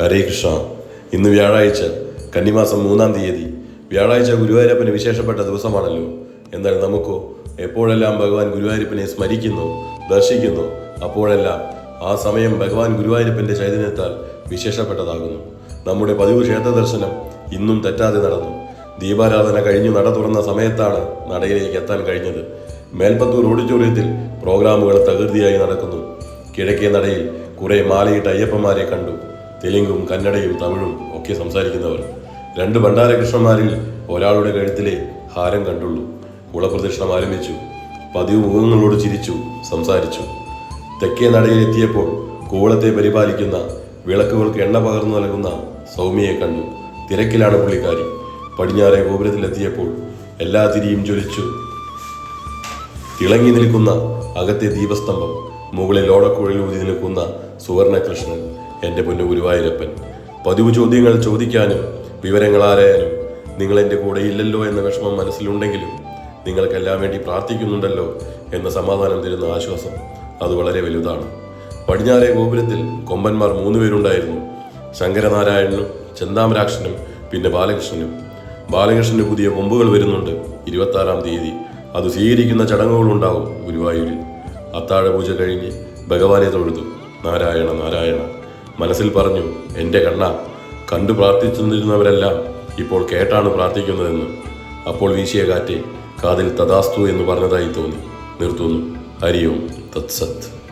ഹരേ കൃഷ്ണ. ഇന്ന് വ്യാഴാഴ്ച കന്നിമാസം മൂന്നാം തീയതി വ്യാഴാഴ്ച ഗുരുവായൂരപ്പന് വിശേഷപ്പെട്ട ദിവസമാണല്ലോ. എന്നാൽ നമുക്കോ എപ്പോഴെല്ലാം ഭഗവാൻ ഗുരുവായൂരപ്പനെ സ്മരിക്കുന്നു ദർശിക്കുന്നു അപ്പോഴെല്ലാം ആ സമയം ഭഗവാൻ ഗുരുവായൂരപ്പന്റെ ചൈതന്യത്താൽ വിശേഷപ്പെട്ടതാകുന്നു. നമ്മുടെ പതിവ് ക്ഷേത്ര ദർശനം ഇന്നും തെറ്റാതെ നടന്നു. ദീപാരാധന കഴിഞ്ഞു നട തുറന്ന സമയത്താണ് നടയിലേക്ക് എത്താൻ കഴിഞ്ഞത്. മേൽപ്പത്തൂർ ഓഡിറ്റോറിയത്തിൽ പ്രോഗ്രാമുകൾ തകൃതിയായി നടക്കുന്നു. കിഴക്കേ നടയിൽ കുറെ മാലയിട്ട അയ്യപ്പന്മാരെ കണ്ടു. തെലുങ്കും കന്നഡയും തമിഴും ഒക്കെ സംസാരിക്കുന്നവർ. രണ്ട് ഭണ്ഡാരകൃഷ്ണന്മാരിൽ ഒരാളുടെ കഴുത്തിലെ ഹാരം കണ്ടുള്ളൂ. കുളപ്രദക്ഷിണം ആരംഭിച്ചു. പതിവ് മുഖങ്ങളോട് ചിരിച്ചു സംസാരിച്ചു. തെക്കേ നടയിലെത്തിയപ്പോൾ കൂവളത്തെ പരിപാലിക്കുന്ന വിളക്കുകൾക്ക് എണ്ണ പകർന്നു നൽകുന്ന സൗമ്യയെ കണ്ടു. തിരക്കിലാണ് പുള്ളിക്കാരി. പടിഞ്ഞാറെ ഗോപുരത്തിലെത്തിയപ്പോൾ എല്ലാ തിരിയും ജ്വലിച്ചു. തിളങ്ങി നിൽക്കുന്ന അകത്തെ ദീപസ്തംഭം മുകളിൽ ഓടക്കുഴൽ ഊതി നിൽക്കുന്ന സുവർണകൃഷ്ണൻ എന്റെ പൊന്നു ഗുരുവായൂരപ്പൻ. പതിവ് ചോദ്യങ്ങൾ ചോദിക്കാനും വിവരങ്ങൾ ആരായാനും നിങ്ങൾ എന്റെ കൂടെ ഇല്ലല്ലോ എന്ന വിഷമം മനസ്സിലുണ്ടെങ്കിലും നിങ്ങൾക്കെല്ലാം വേണ്ടി പ്രാർത്ഥിക്കുന്നുണ്ടല്ലോ എന്ന സമാധാനം തരുന്ന ആശ്വാസം അത് വളരെ വലുതാണ്. പടിഞ്ഞാറെ ഗോപുരത്തിൽ കൊമ്പന്മാർ മൂന്നുപേരുണ്ടായിരുന്നു ശങ്കരനാരായണനും ചെന്താമരാക്ഷനും പിന്നെ ബാലകൃഷ്ണനും. ബാലകൃഷ്ണന് പുതിയ കൊമ്പുകൾ വരുന്നുണ്ട്. ഇരുപത്താറാം തീയതി. അത് സ്വീകരിക്കുന്ന ചടങ്ങുകളുണ്ടാവും ഗുരുവായൂരിൽ. അത്താഴപൂജ കഴിഞ്ഞ് ഭഗവാനെ തൊഴുതു. നാരായണ നാരായണ. മനസ്സിൽ പറഞ്ഞു എന്റെ കണ്ണ കണ്ടു പ്രാർത്ഥിച്ചിരുന്നവരെല്ലാം ഇപ്പോൾ കേട്ടാണ് പ്രാർത്ഥിക്കുന്നതെന്ന്. അപ്പോൾ വീശിയ കാറ്റെ കാതിൽ തഥാസ്തു എന്ന് പറഞ്ഞതായി തോന്നി. നിർത്തുന്നു. ഹരിയോം തത്സത്ത്